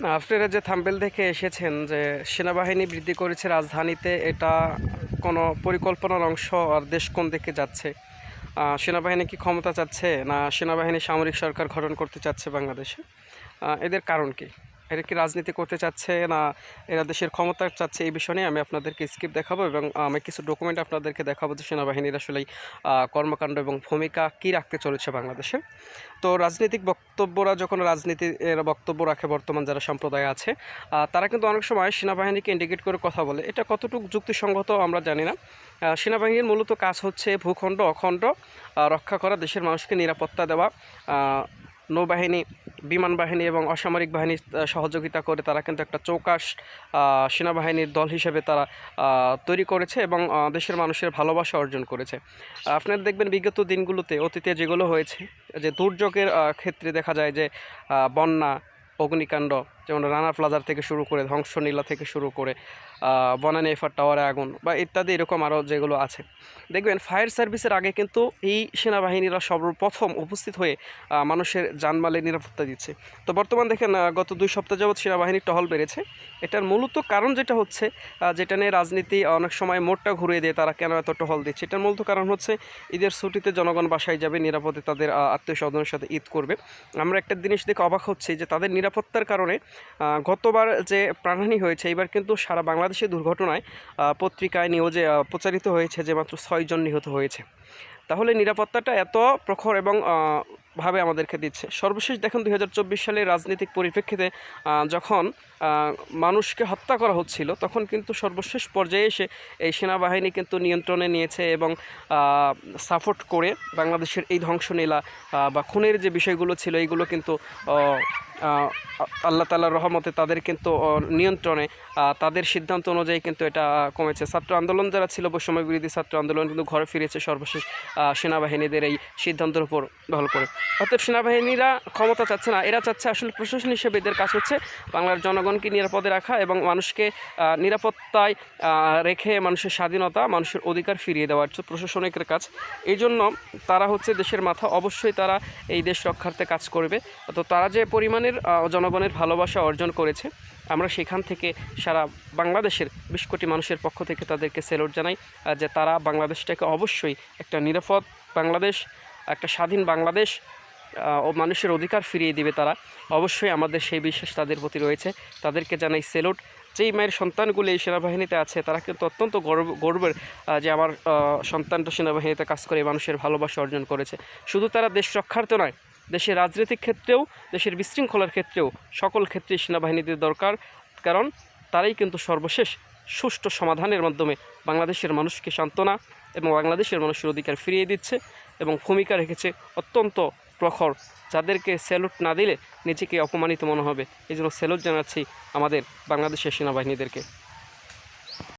আপনারা যে থাম্বেল দেখে এসেছেন যে সেনাবাহিনী বৃদ্ধি করেছে রাজধানীতে, এটা কোনো পরিকল্পনার অংশ আর দেশ কোন দিকে যাচ্ছে? সেনাবাহিনী কি ক্ষমতা চাচ্ছে? না, সেনাবাহিনী সামরিক সরকার গঠন করতে চাচ্ছে বাংলাদেশে? এদের কারণ কি? এরা কি রাজনীতি করতে চাচ্ছে না এরা দেশের ক্ষমতা চাচ্ছে এই বিষয় নিয়ে আমি আপনাদেরকে স্কিপ দেখাবো এবং আমি কিছু ডকুমেন্ট আপনাদেরকে দেখাবো যে সেনাবাহিনীর আসলে কর্মকাণ্ড এবং ভূমিকা কী রাখতে চলেছে বাংলাদেশে। তো রাজনৈতিক বক্তব্যরা যখন রাজনীতির বক্তব্য রাখে, বর্তমান যারা সম্প্রদায় আছে তারা কিন্তু অনেক সময় সেনাবাহিনীকে ইন্ডিকেট করে কথা বলে। এটা কতটুকু যুক্তিসঙ্গত আমরা জানি না। সেনাবাহিনীর মূলত কাজ হচ্ছে ভূখণ্ড, অখণ্ড রক্ষা করা, দেশের মানুষকে নিরাপত্তা দেওয়া নৌবাহিনী বিমান বাহিনী এবং অসামরিক বাহিনী সহযোগিতা করে তারা কিন্তু একটা চৌকাশ সেনাবাহিনীর দল হিসেবে তারা তৈরি করেছে এবং দেশের মানুষের ভালোবাসা অর্জন করেছে। আপনারা দেখবেন বিগত দিনগুলোতে অতীতে যেগুলো হয়েছে, যে দুর্যোগের ক্ষেত্রে দেখা যায় যে বন্যা, অগ্নিকাণ্ড যেমন রানা প্লাজার থেকে শুরু করে ধ্বংসনীলা থেকে শুরু করে বনানী এফার টাওয়ারে আগুন বা ইত্যাদি এরকম আরও যেগুলো আছে। দেখবেন ফায়ার সার্ভিসের আগে কিন্তু এই সেনাবাহিনীরা সর্বপ্রথম উপস্থিত হয়ে মানুষের জানমালের নিরাপত্তা দিচ্ছে। তো বর্তমান দেখেন গত দুই সপ্তাহ যাবৎ সেনাবাহিনীর টহল বেড়েছে। এটার মূলত কারণ যেটা হচ্ছে যেটা নিয়ে রাজনীতি অনেক সময় মোড়টা ঘুরিয়ে দিয়ে তারা কেন এত টহল দিচ্ছে? এটার মূলত কারণ হচ্ছে, ঈদের ছুটিতে জনগণ বাসায় যাবে, নিরাপদে তাদের আত্মীয় স্বজনের সাথে ঈদ করবে। আমরা একটা জিনিস দেখে অবাক হচ্ছি যে তাদের নিরাপত্তার কারণে গতবার যে প্রাণহানি হয়েছে এবার কিন্তু সারা বাংলাদেশে দুর্ঘটনায় পত্রিকায় নিউজে প্রচারিত হয়েছে যে মাত্র ছয়জন নিহত হয়েছে। তাহলে নিরাপত্তাটা এত প্রখর এবং ভাবে আমাদেরকে দিচ্ছে। সর্বশেষ দেখুন দুই সালে রাজনৈতিক পরিপ্রেক্ষিতে যখন মানুষকে হত্যা করা হচ্ছিল তখন কিন্তু সর্বশেষ পর্যায়ে এসে এই সেনাবাহিনী কিন্তু নিয়ন্ত্রণে নিয়েছে এবং সাপোর্ট করে বাংলাদেশের এই ধ্বংসলীলা আহ, বা খুনের যে বিষয়গুলো ছিল এইগুলো কিন্তু আল্লাহ তালার রহমতে তাদের কিন্তু নিয়ন্ত্রণে তাদের সিদ্ধান্ত অনুযায়ী কিন্তু এটা কমেছে। ছাত্র আন্দোলন যারা ছিল বৈষম্য বিরোধী ছাত্র আন্দোলন কিন্তু ঘরে ফিরেছে সর্বশেষ সেনাবাহিনীদের এই সিদ্ধান্তের উপর দখল করে। অর্থাৎ সেনাবাহিনীরা ক্ষমতা চাচ্ছে না, এরা চাচ্ছে আসলে প্রশাসন হিসেবে এদের কাজ হচ্ছে বাংলার জনগণকে নিরাপদে রাখা এবং মানুষকে নিরাপত্তায় রেখে মানুষের স্বাধীনতা, মানুষের অধিকার ফিরিয়ে দেওয়ার প্রশাসনিকের কাজ। এই জন্য তারা হচ্ছে দেশের মাথা অবশ্যই তারা এই দেশ রক্ষার্থে কাজ করবে। তো তারা যে পরিমাণের আহ, জনগণের ভালোবাসা অর্জন করেছে। আমরা সেখান থেকে সারা বাংলাদেশের বিশ কোটি মানুষের পক্ষ থেকে তাদেরকে সেলুট জানাই যে তারা বাংলাদেশটাকে অবশ্যই একটা নিরাপদ বাংলাদেশ একটা স্বাধীন বাংলাদেশ ও মানুষের অধিকার ফিরিয়ে দিবে তারা। অবশ্যই আমাদের সেই বিশ্বাস তাদের প্রতি রয়েছে। তাদেরকে জানাই সেলুট। যেই মায়ের সন্তানগুলি এই সেনাবাহিনীতে আছে তারা কিন্তু অত্যন্ত গর্ব গর্বের যে আমার সন্তানটা সেনাবাহিনীতে কাজ করে মানুষের ভালোবাসা অর্জন করেছে। শুধু তারা দেশ রক্ষার্থে নয় দেশের রাজনৈতিক ক্ষেত্রেও, দেশের বিশৃঙ্খলার ক্ষেত্রেও সকল ক্ষেত্রেই সেনাবাহিনীদের দরকার। কারণ তারাই কিন্তু সর্বশেষ সুষ্ঠু সমাধানের মাধ্যমে বাংলাদেশের মানুষকে সান্ত্বনা এবং বাংলাদেশের মানুষের অধিকার ফিরিয়ে দিচ্ছে এবং ভূমিকা রেখেছে অত্যন্ত প্রখর, যাদেরকে স্যালুট না দিলে নিজেকে অপমানিত মনে হবে। এই জন্য স্যালুট জানাচ্ছি আমাদের বাংলাদেশের সেনাবাহিনীদেরকে।